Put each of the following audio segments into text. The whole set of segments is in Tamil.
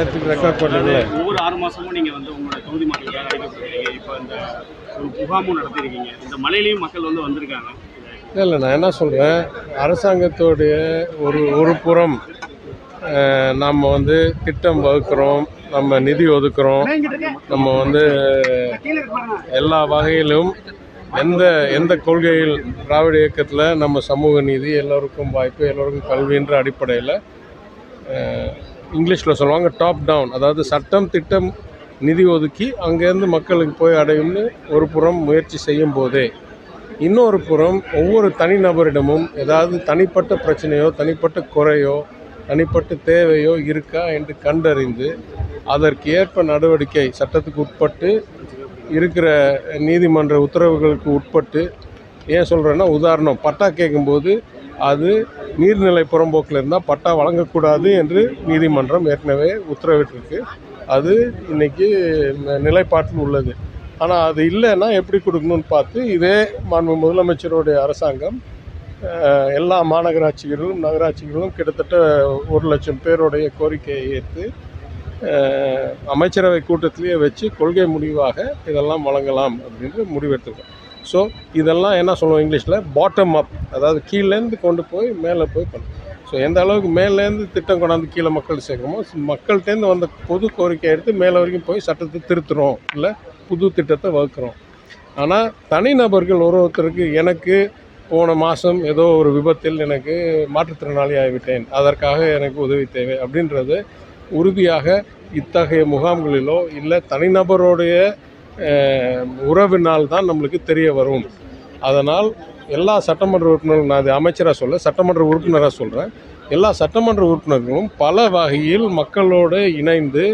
நேரத்துக்கு ரெக்கார்ட் பண்ணல ஒவ்வொரு ஆறு மாசமும் நீங்க வந்து உங்களோட தொகுதி மக்களுக்காக அழைக்கப்படுறீங்க இப்போ இந்த ஒரு முகாமும் நடத்திருக்கீங்க. இந்த மலையிலையும் மக்கள் வந்து வந்திருக்காங்க. இல்லை இல்லை நான் என்ன சொல்கிறேன் அரசாங்கத்தோடைய ஒரு ஒரு புறம் நம்ம வந்து திட்டம் வகுக்கிறோம் நம்ம நிதி ஒதுக்குறோம் நம்ம வந்து எல்லா வகையிலும் எந்த எந்த கொள்கையில் திராவிட இயக்கத்தில் நம்ம சமூக நீதி எல்லோருக்கும் வாய்ப்பு எல்லோருக்கும் கல்வின்ற அடிப்படையில் இங்கிலீஷில் சொல்லுவாங்க டாப் டவுன் அதாவது சட்டம் திட்டம் நிதி ஒதுக்கி அங்கேருந்து மக்களுக்கு போய் அடையும்னு ஒரு புறம் முயற்சி செய்யும் போதே இன்னொரு புறம் ஒவ்வொரு தனிநபரிடமும் ஏதாவது தனிப்பட்ட பிரச்சனையோ தனிப்பட்ட குறையோ தனிப்பட்ட தேவையோ இருக்கா என்று கண்டறிந்து அதற்கு ஏற்ப நடவடிக்கை சட்டத்துக்கு உட்பட்டு இருக்கிற நீதிமன்ற உத்தரவுகளுக்கு உட்பட்டு ஏன் சொல்கிறேன்னா உதாரணம் பட்டா கேட்கும்போது அது நீர்நிலை புறம்போக்கில் இருந்தால் பட்டா வழங்கக்கூடாது என்று நீதிமன்றம் ஏற்கனவே உத்தரவிட்டிருக்கு. அது இன்னைக்கு நிலைப்பாட்டில் உள்ளது. ஆனால் அது இல்லைன்னா எப்படி கொடுக்கணும்னு பார்த்து இதே மாண்பு முதலமைச்சருடைய அரசாங்கம் எல்லா மாநகராட்சிகளிலும் நகராட்சிகளிலும் கிட்டத்தட்ட ஒரு லட்சம் பேருடைய கோரிக்கையை ஏற்று அமைச்சரவை கூட்டத்திலேயே வச்சு கொள்கை முடிவாக இதெல்லாம் வழங்கலாம் அப்படின்னு முடிவெடுத்துருக்கோம். ஸோ இதெல்லாம் என்ன சொல்லுவோம் இங்கிலீஷில்? பாட்டம் அப் அதாவது கீழேருந்து கொண்டு போய் மேலே போய் பண்ணும் ஸோ எந்த அளவுக்கு மேலேருந்து திட்டம் கொண்டாந்து கீழே மக்கள் சேர்க்குறோமோ மக்கள்கிட்டேருந்து வந்த பொது கோரிக்கை எடுத்து மேலே வரைக்கும் போய் சட்டத்தை திருத்துறோம் இல்லை புது திட்டத்தை வகுக்கிறோம். ஆனால் தனிநபர்கள் ஒரு ஒருத்தருக்கு எனக்கு போன மாதம் ஏதோ ஒரு விபத்தில் எனக்கு மாற்றுத்திறனாளி ஆகிவிட்டேன் அதற்காக எனக்கு உதவி தேவை அப்படின்றது உறுதியாக இத்தகைய முகாம்களிலோ இல்லை தனிநபருடைய உறவினால் தான் நம்மளுக்கு தெரிய வரும். அதனால் எல்லா சட்டமன்ற உறுப்பினர்களும் நான் அது அமைச்சராக சொல்ல சட்டமன்ற உறுப்பினராக சொல்கிறேன் எல்லா சட்டமன்ற உறுப்பினர்களும் பல வகையில் மக்களோடு இணைந்து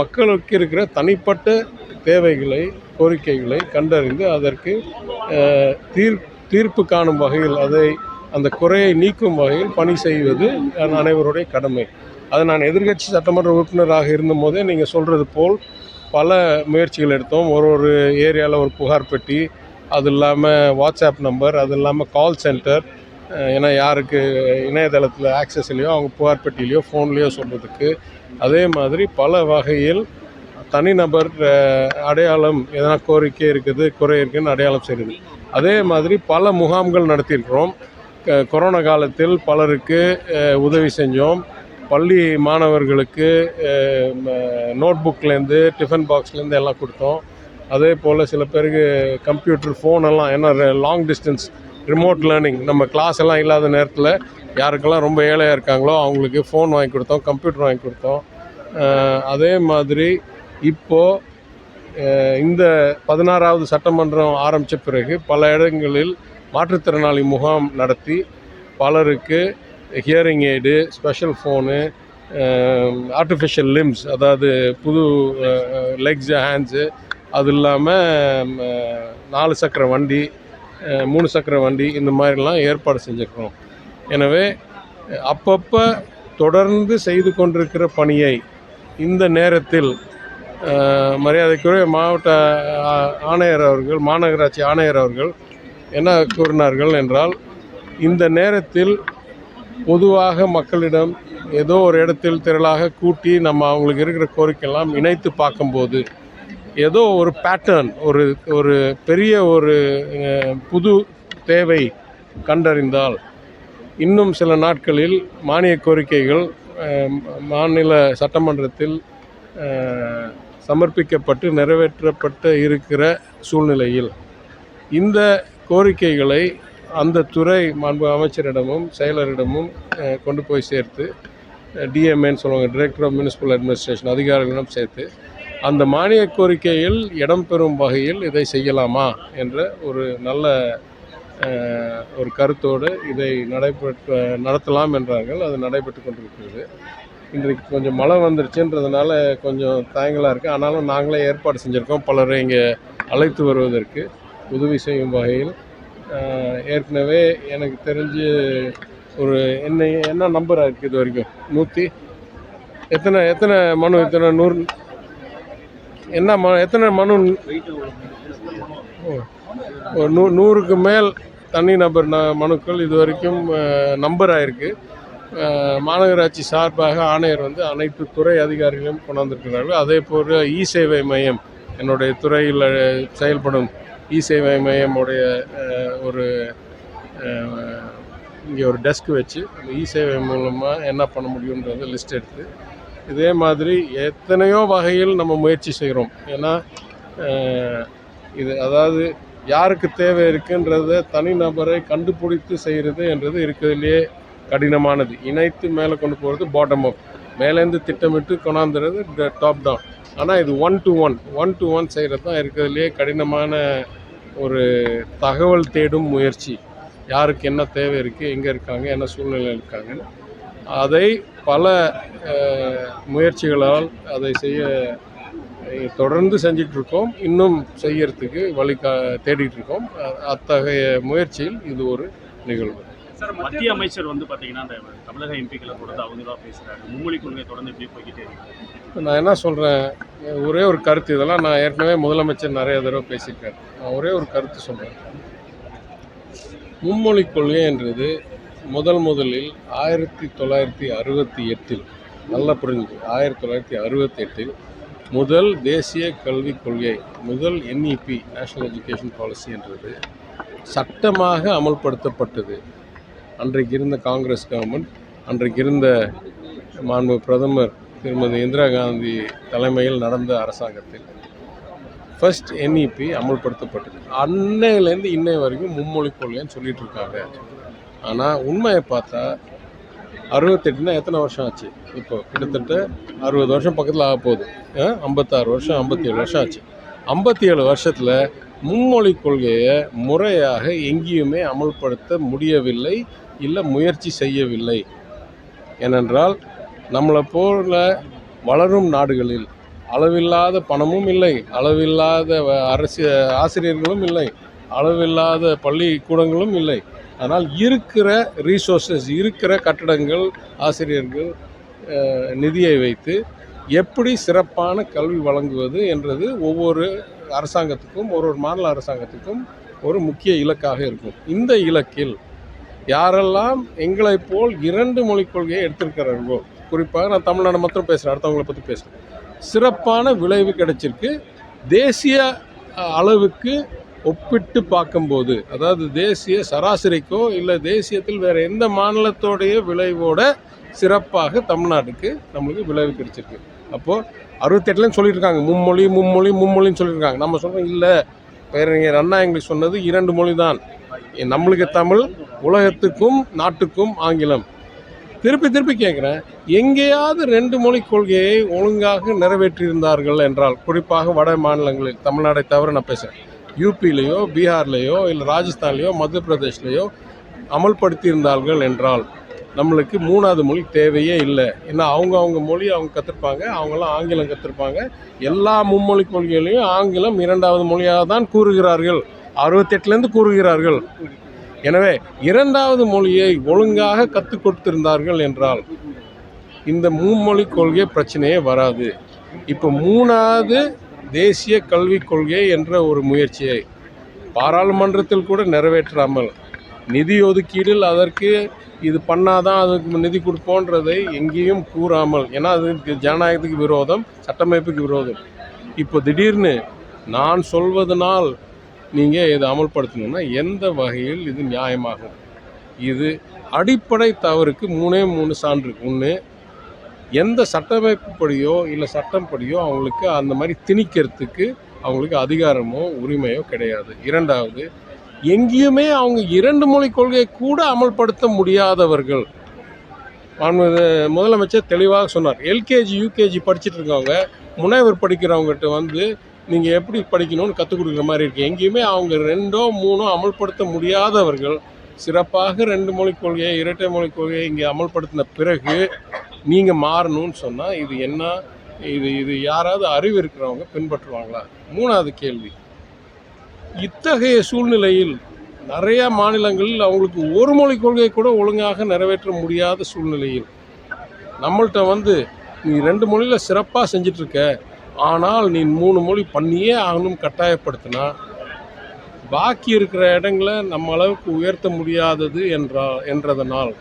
மக்களுக்கு இருக்கிற தனிப்பட்ட தேவைகளை கோரிக்கைகளை கண்டறிந்து அதற்கு தீர் தீர்ப்பு காணும் வகையில் அதை அந்த குறையை நீக்கும் வகையில் பணி செய்வது அனைவருடைய கடமை. அது நான் எதிர்க்கட்சி சட்டமன்ற உறுப்பினராக இருந்தபோதே நீங்கள் சொல்கிறது போல் பல முயற்சிகள் எடுத்தோம். ஒரு ஒரு ஏரியாவில் ஒரு புகார் பெட்டி அது இல்லாமல் வாட்ஸ்அப் நம்பர் அது இல்லாமல் கால் சென்டர். ஏன்னா யாருக்கு இணையதளத்தில் ஆக்சஸ் இல்லையோ அவங்க புகார் பெட்டிலையோ ஃபோன்லேயோ சொல்கிறதுக்கு அதே மாதிரி பல வகையில் தனிநபர் அடையாளம் எதனா கோரிக்கை இருக்குது குறை இருக்குதுன்னு அடையாளம் செய்யுது அதே மாதிரி பல முகாம்கள் நடத்தியிருக்கிறோம். க- கொரோனா காலத்தில் பலருக்கு உதவி செஞ்சோம். பள்ளி மாணவர்களுக்கு நோட்புக்லேருந்து டிஃபன் பாக்ஸ்லேருந்து எல்லாம் கொடுத்தோம். அதே போல் சில பேருக்கு கம்ப்யூட்டர் ஃபோனெல்லாம் ஏன்னா லாங் டிஸ்டன்ஸ் ரிமோட் லேர்னிங் நம்ம கிளாஸ் எல்லாம் இல்லாத நேரத்தில் யாருக்கெல்லாம் ரொம்ப ஏழையாக இருக்காங்களோ அவங்களுக்கு ஃபோன் வாங்கி கொடுத்தோம் கம்ப்யூட்டர் வாங்கி கொடுத்தோம். அதே மாதிரி இப்போது இந்த பதினாறாவது சட்டமன்றம் ஆரம்பித்த பிறகு பல இடங்களில் மாற்றுத்திறனாளி முகாம் நடத்தி பலருக்கு hearing aid special phone artificial limbs அதாவது புது லெக்ஸு ஹேண்ட்ஸு அது இல்லாமல் நாலு சக்கர வண்டி மூணு சக்கர வண்டி இந்த மாதிரிலாம் ஏற்பாடு செஞ்சுருக்கிறோம். எனவே அப்பப்போ தொடர்ந்து செய்து கொண்டிருக்கிற பணியை இந்த நேரத்தில் மரியாதைக்குரிய மாவட்ட ஆணையர் அவர்கள் மாநகராட்சி ஆணையர் அவர்கள் என்ன கூறினார்கள் என்றால் இந்த நேரத்தில் பொதுவாக மக்களிடம் ஏதோ ஒரு இடத்தில் திரளாக கூட்டி நம்ம அவங்களுக்கு இருக்கிற கோரிக்கையெல்லாம் இணைத்து பார்க்கும்போது ஏதோ ஒரு பேட்டர்ன் ஒரு ஒரு பெரிய ஒரு புது தேவை கண்டறிந்தால் இன்னும் சில நாட்களில் மானிய கோரிக்கைகள் மாநில சட்டமன்றத்தில் சமர்ப்பிக்கப்பட்டு நிறைவேற்றப்பட்டு இருக்கிற சூழ்நிலையில் இந்த கோரிக்கைகளை அந்த துறை மாண்பு அமைச்சரிடமும் செயலரிடமும் கொண்டு போய் சேர்த்து டிஎம்ஏன்னு சொல்லுவாங்க டிரெக்டர் ஆஃப் மியூனிசிபல் அட்மினிஸ்ட்ரேஷன் அதிகாரிகளிடம் சேர்த்து அந்த மானிய கோரிக்கையில் இடம்பெறும் வகையில் இதை செய்யலாமா என்ற ஒரு நல்ல ஒரு கருத்தோடு இதை நடைபெற்ற நடத்தலாம் என்றார்கள். அது நடைபெற்று கொண்டிருக்கிறது. இன்றைக்கு கொஞ்சம் மழை வந்துருச்சுன்றதுனால கொஞ்சம் தயங்கலாக இருக்குது ஆனாலும் நாங்களே ஏற்பாடு செஞ்சுருக்கோம். பலரை இங்கே அழைத்து வருவதற்கு உதவி செய்யும் வகையில் ஏற்கனவே எனக்கு தெரிஞ்சு ஒரு என்ன என்ன நம்பராக இருக்குது இது வரைக்கும்? நூற்றி எத்தனை எத்தனை மனு எத்தனை நூறு? என்ன ம எத்தனை மனு? ஓ, ஒரு நூ நூறுக்கு மேல் தனி நபர் ந மனுக்கள் இது வரைக்கும் நம்பர் ஆகிருக்கு மாநகராட்சி சார்பாக ஆணையர் வந்து அனைத்து துறை அதிகாரிகளும் கொண்டாந்துருக்கிறார்கள். அதே போல் இ சேவை மையம் என்னுடைய துறையில் செயல்படும் இ சேவை மையம் உடைய ஒரு இங்கே ஒரு டெஸ்க் வச்சு அந்த இ சேவை மூலமாக என்ன பண்ண முடியுன்றத லிஸ்ட் எடுத்து இதே மாதிரி எத்தனையோ வகையில் நம்ம முயற்சி செய்கிறோம் ஏன்னா இது அதாவது யாருக்கு தேவை இருக்குன்றத தனிநபரை கண்டுபிடித்து செய்கிறது என்றது இருக்கிறதுலையே கடினமானது. இணைத்து மேலே கொண்டு போகிறது பாட்டம் அப் மேலேருந்து திட்டமிட்டு கொண்டாந்துறது டாப் டவுன் ஆனால் இது one to one one to one செய்கிறது தான் இருக்கிறதுலே கடினமான ஒரு தகவல் தேடும் முயற்சி. யாருக்கு என்ன தேவை இருக்குது எங்கே இருக்காங்க என்ன சூழ்நிலையில் இருக்காங்கன்னு. அதை பல முயற்சிகளால் அதை செய்ய தொடர்ந்து செஞ்சிட்டு இருக்கோம் இன்னும் செய்யறதுக்கு வழி கா தேடிட்டு இருக்கோம் அத்தகைய முயற்சியில் இது ஒரு நிகழ்வு. மத்திய அமைச்சர் வந்து பாத்தீங்கன்னா அந்த தமிழக எம்பிக்களை தொடர்ந்து அவங்க தான் பேசுறாரு. மும்மொழி கொள்கை தொடர்ந்து இப்படியே போய்கிட்டே இருக்கு? நான் என்ன சொல்கிறேன் ஒரே ஒரு கருத்து இதெல்லாம் நான் ஏற்கனவே முதலமைச்சர் நிறைய தடவை பேசியிருக்காரு. நான் ஒரே ஒரு கருத்து சொல்கிறேன் மும்மொழி கொள்கை என்றது முதல் முதலில் ஆயிரத்தி தொள்ளாயிரத்தி அறுபத்தி எட்டில் நல்லா புரிஞ்சுது ஆயிரத்தி தொள்ளாயிரத்தி அறுபத்தி எட்டில் முதல் தேசிய கல்விக் கொள்கை முதல் என்இபி நேஷனல் எஜுகேஷன் பாலிசி என்றது சட்டமாக அமல்படுத்தப்பட்டது. அன்றைக்கு இருந்த காங்கிரஸ் கவர்மெண்ட் அன்றைக்கு இருந்த மாண்பு பிரதமர் திருமதி இந்திரா காந்தி தலைமையில் நடந்த அரசாங்கத்தில் ஃபர்ஸ்ட் என்இபி அமல்படுத்தப்பட்டது. அன்னையிலேருந்து இன்னை வரைக்கும் மும்மொழி கொள்கைன்னு சொல்லிட்டு இருக்காங்க. ஆனால் உண்மையை பார்த்தா அறுபத்தெட்டுனா எத்தனை வருஷம் ஆச்சு? இப்போ கிட்டத்தட்ட அறுபது வருஷம் பக்கத்தில் ஆக போகுது. ஐம்பத்தாறு வருஷம் ஐம்பத்தி ஏழு வருஷம் ஆச்சு. ஐம்பத்தி ஏழு வருஷத்தில் மும்மொழி கொள்கையை முறையாக எங்கேயுமே அமல்படுத்த முடியவில்லை. இல்லை முயற்சி செய்யவில்லை. ஏனென்றால் நம்மளை போல வளரும் நாடுகளில் அளவில்லாத பணமும் இல்லை அளவில்லாத அரசு ஆசிரியர்களும் இல்லை அளவில்லாத பள்ளிக்கூடங்களும் இல்லை. அதனால் இருக்கிற ரீசோர்ஸஸ் இருக்கிற கட்டடங்கள் ஆசிரியர்கள் நிதியை வைத்து எப்படி சிறப்பான கல்வி வழங்குவது என்றது ஒவ்வொரு அரசாங்கத்துக்கும் ஒரு ஒரு மாநில அரசாங்கத்துக்கும் ஒரு முக்கிய இலக்காக இருக்கும். இந்த இலக்கில் யாரெல்லாம் எங்களை போல் இரண்டு மொழிக் கொள்கையை எடுத்திருக்கிறார்களோ குறிப்பாக நான் தமிழ்நாடு மாத்திரம் பேசுகிறேன் அடுத்தவங்களை பற்றி பேசுகிறேன் சிறப்பான விளைவு கிடைச்சிருக்கு. தேசிய அளவுக்கு ஒப்பிட்டு பார்க்கும்போது அதாவது தேசிய சராசரிக்கோ இல்லை தேசியத்தில் வேறு எந்த மாநிலத்தோடைய விளைவோட சிறப்பாக தமிழ்நாட்டுக்கு நம்மளுக்கு விளைவு கிடைச்சிருக்கு. அப்போது அறுபத்தெட்டுலன்னு சொல்லியிருக்காங்க. மும்மொழி மும்மொழி மும்மொழின்னு சொல்லியிருக்காங்க. நம்ம சொல்கிறோம் இல்லை பேரறிஞர் அண்ணா எங்களுக்கு சொன்னது இரண்டு மொழி தான் நம்மளுக்கு தமிழ் உலகத்துக்கும் நாட்டுக்கும் ஆங்கிலம். திருப்பி திருப்பி கேட்குறேன் எங்கேயாவது ரெண்டு மொழி கொள்கையை ஒழுங்காக நிறைவேற்றியிருந்தார்கள் என்றால் குறிப்பாக வட மாநிலங்களில் தமிழ்நாடை தவிர நான் பேசுகிறேன் யூபிலேயோ பீகார்லேயோ இல்லை ராஜஸ்தான்லேயோ மத்திய பிரதேஷ்லேயோ அமல்படுத்தியிருந்தார்கள் என்றால் நம்மளுக்கு மூணாவது மொழி தேவையே இல்லை. ஏன்னா அவங்க அவங்க மொழி அவங்க கற்றுருப்பாங்க அவங்களாம் ஆங்கிலம் கற்றுருப்பாங்க எல்லா மும்மொழி கொள்கைகளையும் ஆங்கிலம் இரண்டாவது மொழியாக தான் கூறுகிறார்கள். அறுபத்தெட்டுலேருந்து கூறுகிறார்கள். எனவே இரண்டாவது மொழியை ஒழுங்காக கற்றுக் கொடுத்திருந்தார்கள் என்றால் இந்த மும்மொழி கொள்கை பிரச்சனையே வராது. இப்போ மூணாவது தேசிய கல்விக் கொள்கை என்ற ஒரு முயற்சியை பாராளுமன்றத்தில் கூட நிறைவேற்றாமல் நிதி ஒதுக்கீடில் அதற்கு இது பண்ணாதான் அதுக்கு நிதி கொடுப்போன்றதை எங்கேயும் கூறாமல் ஏன்னா அது ஜனநாயகத்துக்கு விரோதம் சட்டமைப்புக்கு விரோதம். இப்போ திடீர்னு நான் சொல்வதனால் நீங்கள் இதை அமல்படுத்தணும்னா எந்த வகையில் இது நியாயமாகும்? இது அடிப்படை தவறுக்கு மூணே மூணு சான்று ஒன்று எந்த சட்டமைப்புப்படியோ இல்லை சட்டம் படியோ அவங்களுக்கு அந்த மாதிரி திணிக்கிறதுக்கு அவங்களுக்கு அதிகாரமோ உரிமையோ கிடையாது. இரண்டாவது எங்கேயுமே அவங்க இரண்டு மொழி கொள்கையை கூட அமல்படுத்த முடியாதவர்கள். முதலமைச்சர் தெளிவாக சொன்னார். எல்கேஜி யூகேஜி படிச்சுட்டு இருக்கவங்க முனைவர் படிக்கிறவங்ககிட்ட வந்து நீங்கள் எப்படி படிக்கணும்னு கற்றுக் கொடுக்குற மாதிரி இருக்குது எங்கேயுமே அவங்க ரெண்டோ மூணோ அமல்படுத்த முடியாதவர்கள் சிறப்பாக ரெண்டு மொழிக் கொள்கையை இரட்டை மொழிக் கொள்கையை இங்கே அமல்படுத்தின பிறகு நீங்கள் மாறணும்னு சொன்னால் இது என்ன இது இது யாராவது அறிவு இருக்கிறவங்க பின்பற்றுவாங்களா? மூணாவது கேள்வி. இத்தகைய சூழ்நிலையில் நிறைய மாநிலங்களில் அவங்களுக்கு ஒரு மொழி கொள்கை கூட ஒழுங்காக நிறைவேற்ற முடியாத சூழ்நிலையில் நம்மள்கிட்ட வந்து நீ ரெண்டு மொழியில் சிறப்பாக செஞ்சிட்ருக்க. ஆனால் நீ மூணு மொழி பண்ணியே ஆகணும் கட்டாயப்படுத்தினா. பாக்கி இருக்கிற இடங்களை நம்ம அளவுக்கு உயர்த்த முடியாதது என்றா என்றதனால்.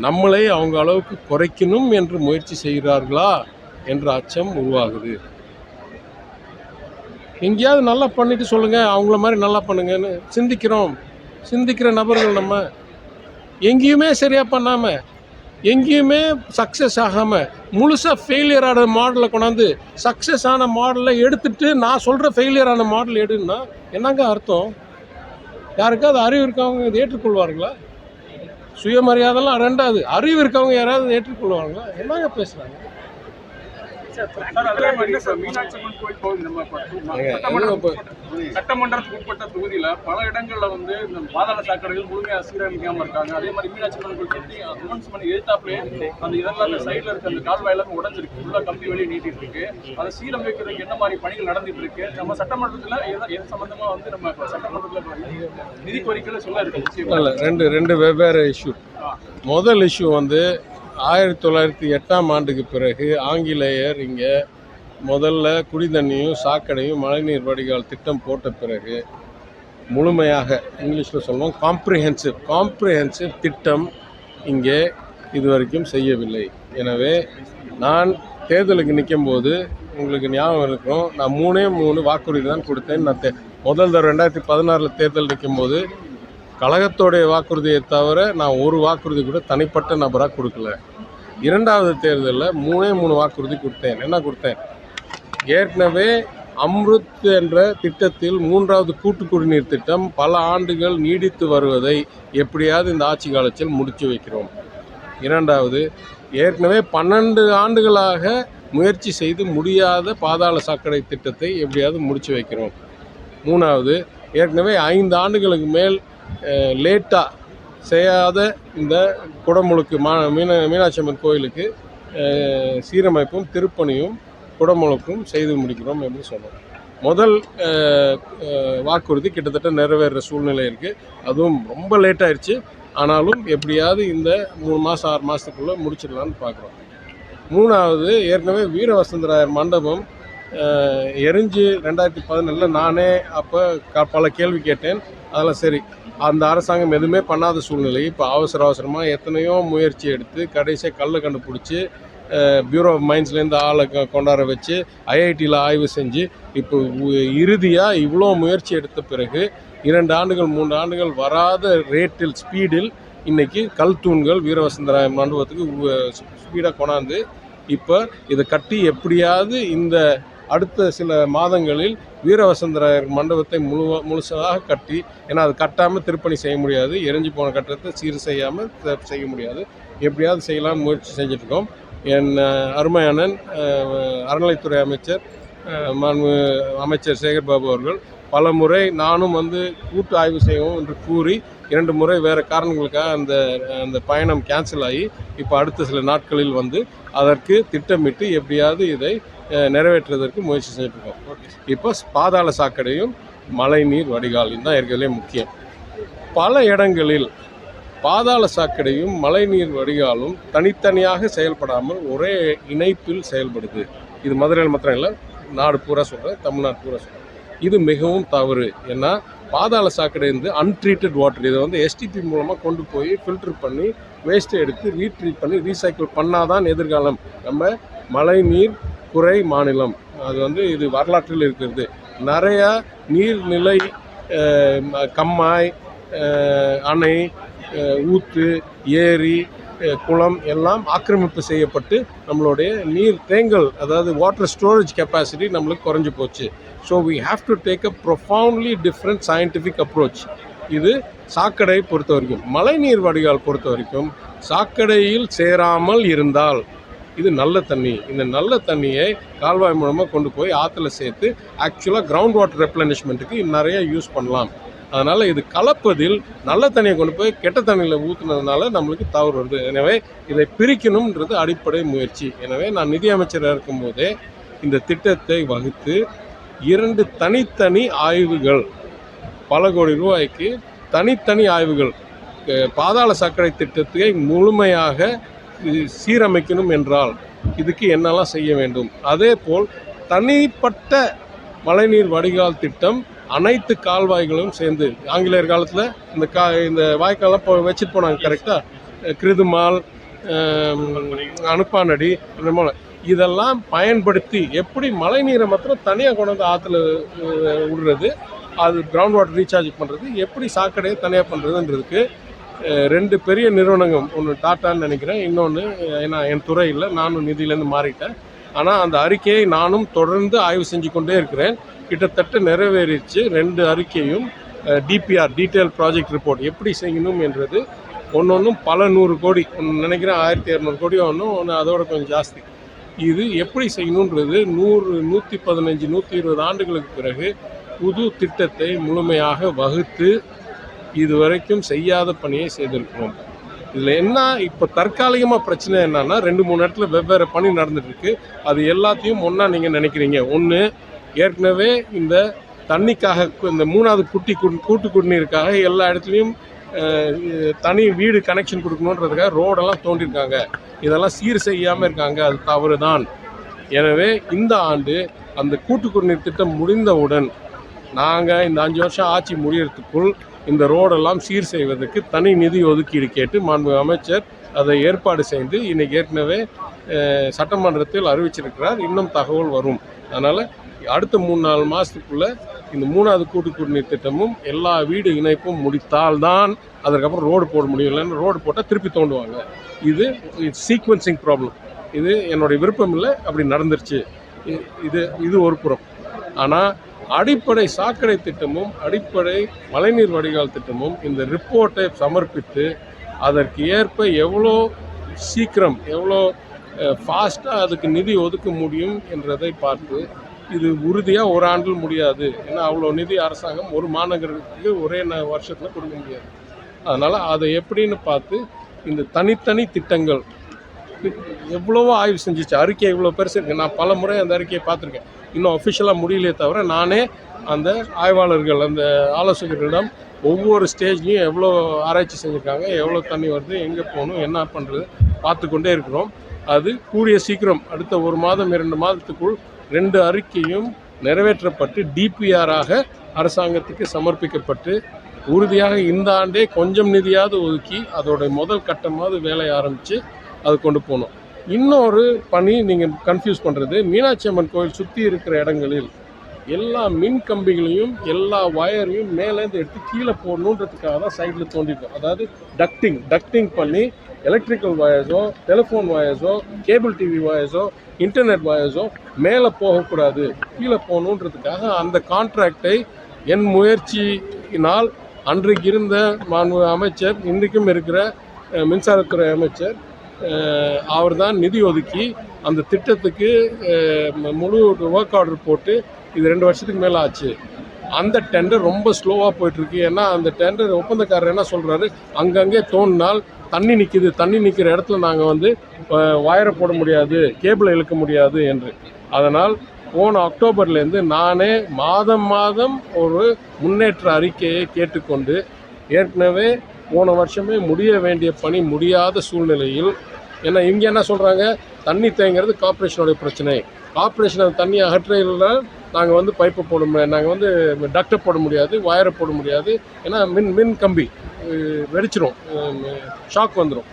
நம்மளை அவங்க அளவுக்கு குறைக்கணும் என்று முயற்சி செய்கிறார்களா என்ற அச்சம் உருவாகுது. எங்கேயாவது நல்லா பண்ணிட்டு சொல்லுங்கள் அவங்கள மாதிரி நல்லா பண்ணுங்கன்னு சிந்திக்கிறோம். சிந்திக்கிற நபர்கள் நம்ம எங்கேயுமே சரியாக பண்ணாமல் எங்கேயுமே சக்ஸஸ் ஆகாமல் முழுசாக ஃபெயிலியர் ஆன மாடலை கொண்டாந்து சக்ஸஸ் ஆன மாடலை எடுத்துட்டு நான் சொல்கிற ஃபெயிலியர் ஆன மாடல் எடுன்னா என்னங்க அர்த்தம்? யாருக்காவது அறிவு இருக்கவங்க இதை ஏற்றுக்கொள்வார்களா? சுயமரியாதைலாம் ரெண்டாவது அறிவு இருக்கவங்க யாராவது ஏற்றுக்கொள்வாங்களா என்னங்க பேசுகிறாங்க சட்டமன்றத்துக்கு உட்பட்ட தொகுதியில பல இடங்கள்ல வந்து இந்த பாதாள சாக்கடைகள் முழுமையா சீரமைக்காம இருக்காங்க. அதே மாதிரி மீனாட்சி அம்மன் கோயில் சுத்தி அட்வான்ஸ் பண்ணி எதிர்த்தாப்புலயே அந்த இதெல்லாம் அந்த சைடுல இருக்க அந்த கால்வாய் எல்லாமே உடஞ்சிருக்கு. ஃபுல்லா கம்பி வெளியே நீட்டிட்டு இருக்கு. அதை சீரமைக்கிறதுக்கு என்ன மாதிரி பணிகள் நடந்துட்டு இருக்கு? நம்ம சட்டமன்றத்துல எது சம்பந்தமா வந்து நம்ம சட்டமன்றத்துல நிதி கோரிக்கையில சொல்ல இருக்கு. ரெண்டு ரெண்டு வெவ்வேறு இஷ்யூ முதல் இஷ்யூ வந்து ஆயிரத்தி தொள்ளாயிரத்தி எட்டாம் ஆண்டுக்கு பிறகு ஆங்கிலேயர் இங்கே முதல்ல குடி தண்ணியும் சாக்கடையும் மழைநீர் வடிகால் திட்டம் போட்ட பிறகு முழுமையாக இங்கிலீஷில் சொல்லுவோம் காம்ப்ரிஹென்சிவ் காம்ப்ரிஹென்சிவ் திட்டம் இங்கே இதுவரைக்கும் செய்யவில்லை. எனவே நான் தேர்தலுக்கு நிற்கும்போது உங்களுக்கு ஞாபகம் இருக்கும் நான் மூணே மூணு வாக்குறுதி தான் கொடுத்தேன். நான் தே- முதல் தடவை ரெண்டாயிரத்தி பதினாறில் தேர்தல் நிற்கும்போது கழகத்தோடைய வாக்குறுதியை தவிர நான் ஒரு வாக்குறுதி கூட தனிப்பட்ட நபராக கொடுக்கல. இரண்டாவது தேர்தலில் மூணே மூணு வாக்குறுதி கொடுத்தேன். என்ன கொடுத்தேன்? ஏற்கனவே அம்ருத் என்ற திட்டத்தில் மூன்றாவது கூட்டு குடிநீர் திட்டம் பல ஆண்டுகள் நீடித்து வருவதை எப்படியாவது இந்த ஆட்சி காலத்தில் முடித்து வைக்கிறோம். இரண்டாவது ஏற்கனவே பன்னெண்டு ஆண்டுகளாக முயற்சி செய்து முடியாத பாதாள சாக்கடை திட்டத்தை எப்படியாவது முடித்து வைக்கிறோம். மூணாவது ஏற்கனவே ஐந்து ஆண்டுகளுக்கு மேல் லேட்டாக செய்யாத இந்த குடமுழுக்கு மா மீன மீனாட்சி அம்மன் கோயிலுக்கு சீரமைப்பும் திருப்பணியும் குடமுழுக்கும் செய்து முடிக்கிறோம் என்று சொன்னோம். முதல் வாக்குறுதி கிட்டத்தட்ட நிறைவேறுற சூழ்நிலை இருக்குது அதுவும் ரொம்ப லேட் ஆயிடுச்சு ஆனாலும் எப்படியாவது இந்த மூணு மாதம் ஆறு மாதத்துக்குள்ளே முடிச்சிடலான்னு பார்க்குறோம் மூணாவது ஏற்கனவே வீரவசந்தராயர் மண்டபம் எரிஞ்சு ரெண்டாயிரத்தி பதினேழில் நானே அப்போ க பல கேள்வி கேட்டேன். அதெல்லாம் சரி அந்த அரசாங்கம் எதுவுமே பண்ணாத சூழ்நிலை இப்போ அவசர அவசரமாக எத்தனையோ முயற்சி எடுத்து கடைசியாக கல்லை கண்டுபிடிச்சி பியூரோ ஆஃப் மைன்ஸ்லேருந்து ஆளை கொண்டாட வச்சு ஐஐடியில் ஆய்வு செஞ்சு இப்போ இறுதியாக இவ்வளோ முயற்சி எடுத்த பிறகு இரண்டு ஆண்டுகள் மூன்று ஆண்டுகள் வராத ரேட்டில் ஸ்பீடில் இன்றைக்கி கல் தூண்கள் வீரவசந்தராய மண்டபத்துக்கு ஸ்பீடாக கொண்டாந்து இப்போ இதை கட்டி எப்படியாவது இந்த அடுத்த சில மாதங்களில் வீரவசந்தராயர் மண்டபத்தை முழு முழுசாக கட்டி ஏன்னா அது கட்டாமல் திருப்பணி செய்ய முடியாது. எரிஞ்சு போன கட்டத்தை சீர் செய்யாமல் செய்ய முடியாது. எப்படியாவது செய்யலாம் முயற்சி செஞ்சுட்ருக்கோம். என் அருமையானன் அறநிலைத்துறை அமைச்சர் அமைச்சர் சேகர் பாபு அவர்கள் பல முறை நானும் வந்து கூட்டு ஆய்வு செய்வோம் என்று கூறி இரண்டு முறை வேறு காரணங்களுக்காக அந்த அந்த பயணம் கேன்சல் ஆகி இப்போ அடுத்த சில நாட்களில் வந்து அதற்கு திட்டமிட்டு எப்படியாவது இதை நிறைவேற்றுவதற்கு முயற்சி செஞ்சுட்ருக்கோம். இப்போ பாதாள சாக்கடையும் மழைநீர் வடிகாலும் தான் இருக்கிறதுலே முக்கியம். பல இடங்களில் பாதாள சாக்கடையும் மழைநீர் வடிகாலும் தனித்தனியாக செயல்படாமல் ஒரே இணைப்பில் செயல்படுது. இது மதுரையில் மாத்திரம் இல்லை நாடு பூரா சொல்கிறேன் தமிழ்நாடு பூரா சொல்கிறேன் இது மிகவும் தவறு. ஏன்னா பாதாள சாக்கடை வந்து அன்ட்ரீட்டட் வாட்டர் இதை வந்து எஸ்டிபி மூலமாக கொண்டு போய் ஃபில்டர் பண்ணி வேஸ்ட்டை எடுத்து ரீட்ரீட் பண்ணி ரீசைக்கிள் பண்ணாதான் எதிர்காலம். நம்ம மழைநீர் குறை மாநிலம். அது வந்து இது வரலாற்றில் இருக்கிறது. நிறையா நீர்நிலை கம்மாய் அணை ஊத்து ஏரி குளம் எல்லாம் ஆக்கிரமிப்பு செய்யப்பட்டு நம்மளுடைய நீர் தேங்கல் அதாவது வாட்டர் ஸ்டோரேஜ் கெப்பாசிட்டி நம்மளுக்கு குறைஞ்சி போச்சு. So we have to take a profoundly different scientific approach இது சாக்கடை பொறுத்த வரைக்கும் மழைநீர் வடிகால் பொறுத்த வரைக்கும் சாக்கடையில் சேராமல் இருந்தால் இது நல்ல தண்ணி. இந்த நல்ல தண்ணியை கால்வாய் மூலமாக கொண்டு போய் ஆற்றுல சேர்த்து ஆக்சுவலாக கிரவுண்ட் வாட்டர் ரெப்ளனிஷ்மெண்ட்டுக்கு நிறைய யூஸ் பண்ணலாம். அதனால் இது கலப்பதில் நல்ல தண்ணியை கொண்டு போய் கெட்ட தண்ணியில் ஊற்றுனதுனால நம்மளுக்கு தவறு வருது. எனவே இதை பிரிக்கணுன்றது அடிப்படை முயற்சி. எனவே நான் நிதியமைச்சராக இருக்கும்போதே இந்த திட்டத்தை வகுத்து இரண்டு தனித்தனி ஆய்வுகள் பல கோடி ரூபாய்க்கு தனித்தனி ஆய்வுகள் பாதாள சர்க்கரை திட்டத்தை முழுமையாக சீரமைக்கணும் என்றால் இதுக்கு என்னெல்லாம் செய்ய வேண்டும். அதே போல் தனிப்பட்ட மழைநீர் வடிகால் திட்டம் அனைத்து கால்வாய்களும் சேர்ந்து ஆங்கிலேயர் காலத்தில் இந்த கா இந்த வாய்க்காலாம் இப்போ வச்சுட்டு போனாங்க கரெக்டாக கிருதுமால் அனுப்பானடி இந்த மாதிரி. இதெல்லாம் பயன்படுத்தி எப்படி மழைநீரை மாத்திரம் தனியாக கொண்டு வந்து ஆற்றுல விடுறது அது கிரவுண்ட் வாட்டர் ரீசார்ஜ் பண்ணுறது எப்படி சாக்கடையை தனியாக பண்ணுறதுன்றதுக்கு ரெண்டு பெரிய நிறுவனங்கள் ஒன்று டாட்டான்னு நினைக்கிறேன். இன்னொன்று ஏன்னா என் துறையில் நானும் நிதியிலேருந்து மாறிட்டேன். ஆனால் அந்த அறிக்கையை நானும் தொடர்ந்து ஆய்வு செஞ்சு கொண்டே இருக்கிறேன். கிட்டத்தட்ட நிறைவேறிச்சு. ரெண்டு அறிக்கையும் டிபிஆர் டீட்டெயில் ப்ராஜெக்ட் ரிப்போர்ட் எப்படி செய்யணும் என்றது ஒன்று ஒன்றும் பல நூறு கோடி ஒன்று நினைக்கிறேன் ஆயிரத்தி இரநூறு கோடி ஒன்றும் ஒன்று அதோட கொஞ்சம் ஜாஸ்தி. இது எப்படி செய்யணுன்றது நூறு நூற்றி பதினஞ்சு நூற்றி இருபது ஆண்டுகளுக்கு பிறகு புது திட்டத்தை முழுமையாக வகுத்து இதுவரைக்கும் செய்யாத பணியை செய்திருக்கிறோம். இதில் என்ன இப்போ தற்காலிகமாக பிரச்சனை என்னன்னா ரெண்டு மூணு இடத்துல வெவ்வேறு பணி நடந்துட்டுருக்கு. அது எல்லாத்தையும் ஒன்றா நீங்கள் நினைக்கிறீங்க. ஒன்று ஏற்கனவே இந்த தண்ணிக்காக இந்த மூணாவது குட்டி கூட்டு குடிநீருக்காக எல்லா இடத்துலையும் தனி வீடு கனெக்ஷன் கொடுக்கணுன்றதுக்காக ரோடெல்லாம் தோண்டியிருக்காங்க இதெல்லாம் சீர் செய்யாமல் இருக்காங்க. அது தவறு தான் எனவே இந்த ஆண்டு அந்த கூட்டு குடிநீர் திட்டம் முடிந்தவுடன் நாங்கள் இந்த அஞ்சு வருஷம் ஆட்சி முடியறதுக்குள் இந்த ரோடெல்லாம் சீர் செய்வதற்கு தனி நிதி ஒதுக்கீடு கேட்டு மாண்பு அமைச்சர் அதை ஏற்பாடு செய்து இன்னைக்கு ஏற்கனவே சட்டமன்றத்தில் அறிவிச்சிருக்கிறார். இன்னும் தகவல் வரும். அதனால் அடுத்த மூணு நாலு மாதத்துக்குள்ளே இந்த மூணாவது கூட்டு குடிநீர் திட்டமும் எல்லா வீடு இணைப்பும் முடித்தால்தான் அதற்கப்புறம் ரோடு போட முடியும். இல்லைன்னு ரோடு போட்டால் திருப்பி தோண்டுவாங்க. இது சீக்வன்சிங் ப்ராப்ளம் இது என்னுடைய விருப்பம் இல்லை அப்படி நடந்துருச்சு. இ- இது இது ஒரு புறம். ஆனால் அடிப்படை சாக்கடை திட்டமும் அடிப்படை மழைநீர் வடிகால் திட்டமும் இந்த ரிப்போர்ட்டை சமர்ப்பித்து அதற்கு ஏற்ப எவ்வளோ சீக்கிரம் எவ்வளோ ஃபாஸ்ட்டாக அதுக்கு நிதி ஒதுக்க முடியும் என்றதை பார்த்து இது உறுதியாக ஒரு ஆண்டில் முடியாது. ஏன்னா அவ்வளோ நிதி அரசாங்கம் ஒரு மாநகரத்துக்கு ஒரே ந- கொடுக்க முடியாது. அதனால் அதை எப்படின்னு பார்த்து இந்த தனித்தனி திட்டங்கள் எவ்வளவோ ஆய்வு செஞ்சுச்சு. அறிக்கை இவ்வளோ பெருசு இருக்குது நான் பல முறை அந்த அறிக்கையை பார்த்துருக்கேன். இன்னும் அஃபிஷியலாக முடியலையே தவிர நானே அந்த ஆய்வாளர்கள் அந்த ஆலோசகர்களிடம் ஒவ்வொரு ஸ்டேஜ்லையும் எவ்வளோ ஆராய்ச்சி செஞ்சுருக்காங்க எவ்வளோ தண்ணி வருது எங்கே போகணும் என்ன பண்ணுறது பார்த்து கொண்டே இருக்கிறோம். அது கூடிய சீக்கிரம் அடுத்த ஒரு மாதம் இரண்டு மாதத்துக்குள் ரெண்டு அறிக்கையும் நிறைவேற்றப்பட்டு டிபிஆராக அரசாங்கத்துக்கு சமர்ப்பிக்கப்பட்டு உறுதியாக இந்த ஆண்டே கொஞ்சம் நிதியாவது ஒதுக்கி அதோடைய முதல் கட்டமாவது வேலையை ஆரம்பித்து அது கொண்டு போகணும். இன்னொரு பணி நீங்கள் கன்ஃபியூஸ் பண்ணுறது மீனாட்சி அம்மன் கோயில் சுற்றி இருக்கிற இடங்களில் எல்லா மின் கம்பிகளையும் எல்லா ஒயரையும் மேலேருந்து எடுத்து கீழே போடணுன்றதுக்காக தான் சைடில் தோண்டிருக்கோம். அதாவது டக்டிங் டக்டிங் பண்ணி எலக்ட்ரிக்கல் ஒயர்ஸோ டெலிஃபோன் ஒயர்ஸோ கேபிள் டிவி ஒயர்ஸோ இன்டர்நெட் ஒயர்ஸோ மேலே போகக்கூடாது. கீழே போகணுன்றதுக்காக அந்த கான்ட்ராக்டை என் முயற்சியினால் அன்றைக்கு இருந்த மாண்பு அமைச்சர் இன்றைக்கும் இருக்கிற மின்சாரத்துறை அமைச்சர் அவர் தான் நிதி ஒதுக்கி அந்த திட்டத்துக்கு முழு ஒர்க் ஆர்டர் போட்டு இது ரெண்டு வருஷத்துக்கு மேலே ஆச்சு. அந்த டெண்டர் ரொம்ப ஸ்லோவாக போயிட்டுருக்கு. ஏன்னா அந்த டெண்டர் ஒப்பந்தக்காரர் என்ன சொல்கிறாரு அங்கங்கே தோண்டினால் தண்ணி நிற்கிது தண்ணி நிற்கிற இடத்துல நாங்கள் வந்து வயரை போட முடியாது. கேபிளை இழுக்க முடியாது என்று. அதனால் போன அக்டோபர்லேருந்து நானே மாதம் மாதம் ஒரு முன்னேற்ற அறிக்கையை கேட்டுக்கொண்டு ஏற்கனவே போன வருஷமே முடிய வேண்டிய பணி முடியாத சூழ்நிலையில் ஏன்னா இங்கே என்ன சொல்கிறாங்க தண்ணி தேங்கிறது கார்ப்பரேஷனுடைய பிரச்சனை. கார்ப்பரேஷன் அந்த தண்ணி அகற்றையில் நாங்கள் வந்து பைப்பை போட முடியாது. நாங்கள் வந்து டக்டை போட முடியாது வயரை போட முடியாது. ஏன்னா மின் மின் கம்பி வெடிச்சிரும். ஷாக் வந்துடும்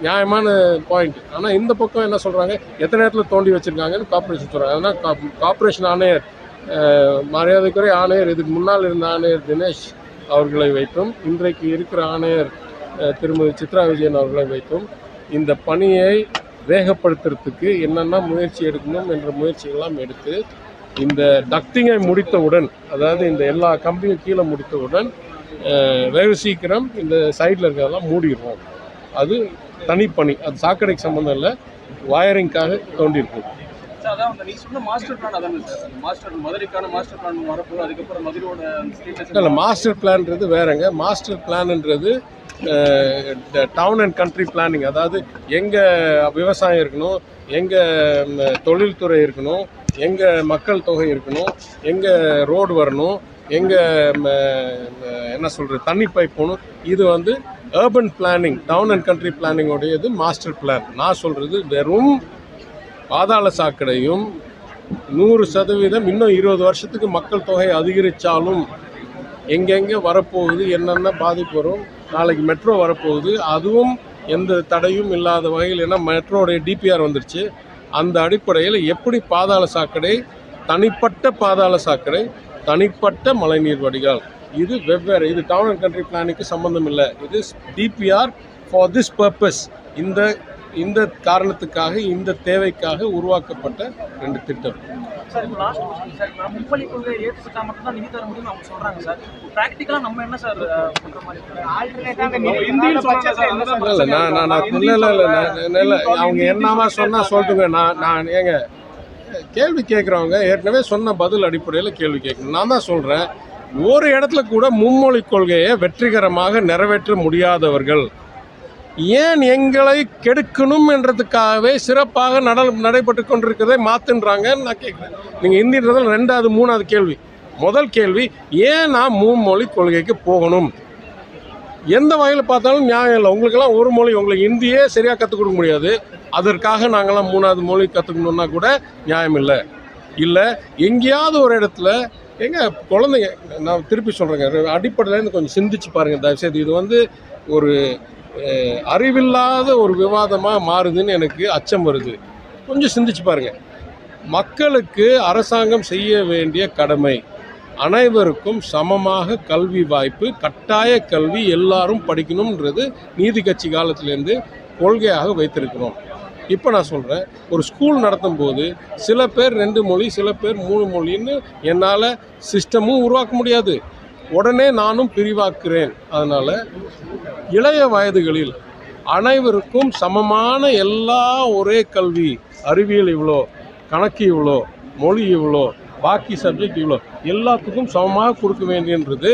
நியாயமான பாயிண்ட் ஆனால் இந்த பக்கம் என்ன சொல்கிறாங்க எத்தனை இடத்துல தோண்டி வச்சுருக்காங்கன்னு கார்ப்பரேஷன் சொல்கிறாங்க அதனால் கா- கார்ப்பரேஷன் ஆணையர் மரியாதைக்குறை ஆணையர் இதுக்கு முன்னால் இருந்த ஆணையர் தினேஷ் அவர்களை வைத்தும் இன்றைக்கு இருக்கிற ஆணையர் திருமதி சித்ரா விஜயன் அவர்களை வைத்தும் இந்த பணியை வேகப்படுத்துறதுக்கு என்னென்ன முயற்சி எடுக்கணும் என்ற முயற்சிகள்லாம் எடுத்து இந்த டக்டிங்கை முடித்தவுடன் அதாவது இந்த எல்லா கம்பியும் கீழே முடித்தவுடன் வெகு சீக்கிரம் இந்த சைடில் இருக்கிறதெல்லாம் மூடிடுவோம் அது தனிப்பணி அது சாக்கடைக்கு சம்மந்தம் இல்லை வயரிங்காக தோண்டியிருக்கும் மாஸ்டர் பிளான்ன்றது வேறங்க. மாஸ்டர் பிளான்ன்றது டவுன் அண்ட் கண்ட்ரி பிளானிங் அதாவது எங்கே விவசாயம் இருக்கணும் எங்கே தொழில்துறை இருக்கணும் எங்கே மக்கள் தொகை இருக்கணும் எங்கே ரோடு வரணும் எங்கே என்ன சொல்கிறது தண்ணி பைப் போகணும். இது வந்து urban planning town and country பிளானிங்கோடையது master plan நான் சொல்கிறது வெறும் பாதாள சாக்கடையும் நூறு சதவீதம் இன்னும் இருபது வருஷத்துக்கு மக்கள் தொகை அதிகரித்தாலும் எங்கெங்கே வரப்போகுது என்னென்ன பாதிப்பு வரும் நாளைக்கு மெட்ரோ வரப்போகுது. அதுவும் எந்த தடையும் இல்லாத வகையில் ஏன்னா மெட்ரோடைய டிபிஆர் வந்துருச்சு. அந்த அடிப்படையில் எப்படி பாதாள சாக்கடை தனிப்பட்ட பாதாள சாக்கடை தனிப்பட்ட மழைநீர் வடிகால் இது வெவ்வேறு இது டவுன் அண்ட் கண்ட்ரி பிளானுக்கு சம்மந்தம் இல்லை. இது டிபிஆர் ஃபார் திஸ் பர்பஸ் இந்த இந்த காரணத்துக்காக இந்த தேவைக்காக உருவாக்கப்பட்ட ரெண்டு திட்டம். சார் இப்போ லாஸ்ட் கொஸ்டின் சார் இப்போ முப்பள்ளி கொள்கை ஏற்றுக்கிட்டா மட்டும் தான் நிதி தர முடியும்னு அவங்க சொல்றாங்க சார். ப்ராக்டிக்கலாக நம்ம என்ன சார் மாதிரி நான் நான் நான் இல்லை இல்லை இல்லை நான் இல்லை அவங்க என்னவா சொன்னால் சொல்லட்டுங்க நான் நான் ஏங்க கேள்வி கேட்குறவங்க ஏற்கனவே சொன்ன பதில் அடிப்படையில் கேள்வி கேட்கணும். நான் தான் சொல்கிறேன் ஒரு இடத்துல கூட மும்மொழி கொள்கையை வெற்றிகரமாக நிறைவேற்ற முடியாதவர்கள் ஏன் எங்களை கெடுக்கணும் என்றதுக்காகவே சிறப்பாக நட நடைபெற்று கொண்டிருக்கிறதை மாத்துன்றாங்கன்னு நான் கேட்குறேன். நீங்கள் இந்தியன்றதில் ரெண்டாவது மூணாவது கேள்வி. முதல் கேள்வி ஏன் நான் மூமொழி கொள்கைக்கு போகணும்? எந்த வகையில் பார்த்தாலும் நியாயம் இல்லை. உங்களுக்கெல்லாம் ஒரு மொழி உங்களுக்கு இந்தியே சரியாக கற்றுக் கொடுக்க முடியாது. அதற்காக நாங்களாம் மூணாவது மொழி கற்றுக்கணுன்னா கூட நியாயம் இல்லை. இல்லை எங்கேயாவது ஒரு இடத்துல எங்க குழந்தைங்க நான் திருப்பி சொல்கிறேங்க அடிப்படையிலேருந்து கொஞ்சம் சிந்திச்சு பாருங்கள் தயவுசெய்து. இது வந்து ஒரு அறிவில்லாத ஒரு விவாதமாக மாறுதுன்னு எனக்கு அச்சம் வருது. கொஞ்சம் சிந்திச்சு பாருங்கள் மக்களுக்கு அரசாங்கம் செய்ய வேண்டிய கடமை அனைவருக்கும் சமமாக கல்வி வாய்ப்பு கட்டாய கல்வி எல்லாரும் படிக்கணும்ன்றது நீதி கட்சி காலத்திலேருந்து கொள்கையாக வைத்திருக்கிறோம். இப்போ நான் சொல்கிறேன் ஒரு ஸ்கூல் நடத்தும் போது சில பேர் ரெண்டு மொழி சில பேர் மூணு மொழின்னு என்னால் சிஸ்டமும் உருவாக்க முடியாது. உடனே நானும் பிரிவாக்குறேன். அதனால் இளைய வயதுகளில் அனைவருக்கும் சமமான எல்லா ஒரே கல்வி அறிவியல் இவ்வளோ கணக்கு இவ்வளோ மொழி இவ்வளோ பாக்கி சப்ஜெக்ட் இவ்வளோ எல்லாத்துக்கும் சமமாக கொடுக்க வேண்டியன்றது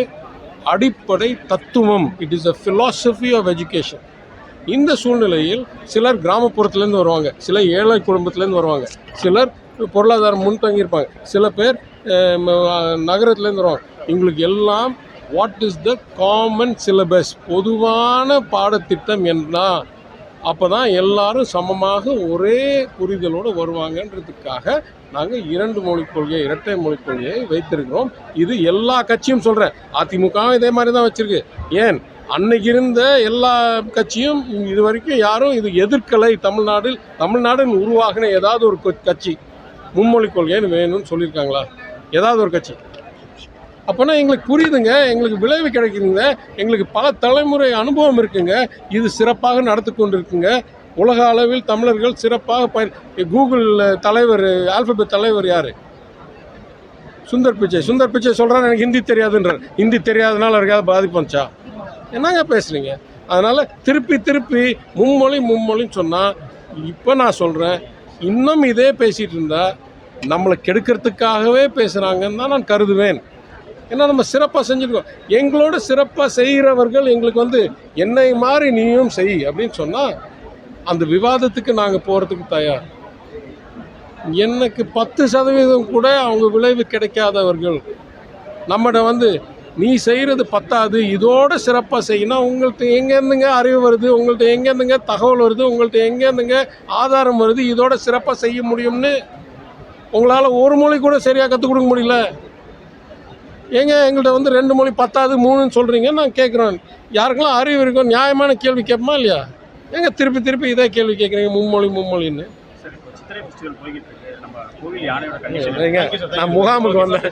அடிப்படை தத்துவம். It is a philosophy of education இந்த சூழ்நிலையில் சிலர் கிராமப்புறத்துலேருந்து வருவாங்க சிலர் ஏழை குடும்பத்துலேருந்து வருவாங்க சிலர் பொருளாதாரம் முன்தங்கியிருப்பாங்க சில பேர் நகரத்துலேருந்து வருவாங்க. எங்களுக்கு எல்லாம் what is the common syllabus பொதுவான பாடத்திட்டம் என்ன? அப்போ தான் எல்லாரும் சமமாக ஒரே புரிதலோடு வருவாங்கன்றதுக்காக நாங்கள் இரண்டு மொழிக் கொள்கையை இரட்டை மொழிக் கொள்கையை வைத்திருக்கிறோம். இது எல்லா கட்சியும் சொல்கிறேன் அதிமுகவும் இதே மாதிரி தான் வச்சுருக்கு. ஏன்? அன்னைக்கு இருந்த எல்லா கட்சியும் இது வரைக்கும் யாரும் இது எதிர்க்கலை. தமிழ்நாட்டில் தமிழ்நாடுன்னு உருவாகின ஏதாவது ஒரு கட்சி. மும்மொழி கொள்கைன்னு வேணும்னு சொல்லியிருக்காங்களா? ஏதாவது ஒரு கட்சி. அப்போனா எங்களுக்கு புரியுதுங்க எங்களுக்கு விளைவு கிடைக்குதுங்க எங்களுக்கு பல தலைமுறை அனுபவம் இருக்குங்க இது சிறப்பாக நடத்தி கொண்டு இருக்குங்க உலக அளவில் தமிழர்கள் சிறப்பாக பயன் கூகுள் தலைவர் ஆல்பபெட் தலைவர் யார்? சுந்தர் பிச்சை சுந்தர் பிச்சை சொல்கிறார் எனக்கு ஹிந்தி தெரியாதுன்றார். ஹிந்தி தெரியாதனால இருக்காது பாதிப்பு வந்துச்சா? என்னங்க பேசுகிறீங்க அதனால் திருப்பி திருப்பி மும்மொழி மும்மொழின்னு சொன்னால் இப்போ நான் சொல்கிறேன் இன்னும் இதே பேசிகிட்டு இருந்தால் நம்மளை கெடுக்கிறதுக்காகவே பேசுகிறாங்கன்னு தான் நான் கருதுவேன். ஏன்னா நம்ம சிறப்பாக செஞ்சுருக்கோம். எங்களோட சிறப்பாக செய்கிறவர்கள் எங்களுக்கு வந்து என்னை மாதிரி நீயும் செய் அப்படின்னு சொன்னால் அந்த விவாதத்துக்கு நாங்கள் போகிறதுக்கு தயார். எனக்கு பத்து சதவீதம் கூட அவங்க விளைவு கிடைக்காதவர்கள். நம்மகிட்ட வந்து நீ செய்கிறது பத்தாது இதோட சிறப்பாக செய்யணும் உங்கள்கிட்ட எங்கேருந்துங்க அறிவு வருது உங்கள்கிட்ட எங்கேருந்துங்க தகவல் வருது உங்கள்கிட்ட எங்கேருந்துங்க ஆதாரம் வருது இதோட சிறப்பாக செய்ய முடியும்னு உங்களால் ஒரு மொழி கூட சரியாக கற்றுக் கொடுக்க முடியல. ஏங்க எங்கள்கிட்ட வந்து ரெண்டு மொழி பத்தாது மூணுன்னு சொல்கிறீங்க நான் கேட்குறேன் யாருக்கெல்லாம் அறிவு இருக்கும் நியாயமான கேள்வி கேட்போமா இல்லையா? ஏங்க திருப்பி திருப்பி இதே கேள்வி கேட்குறீங்க மும்மொழி மும்மொழின்னு. நான் முகாமுக்கு வந்தேன்.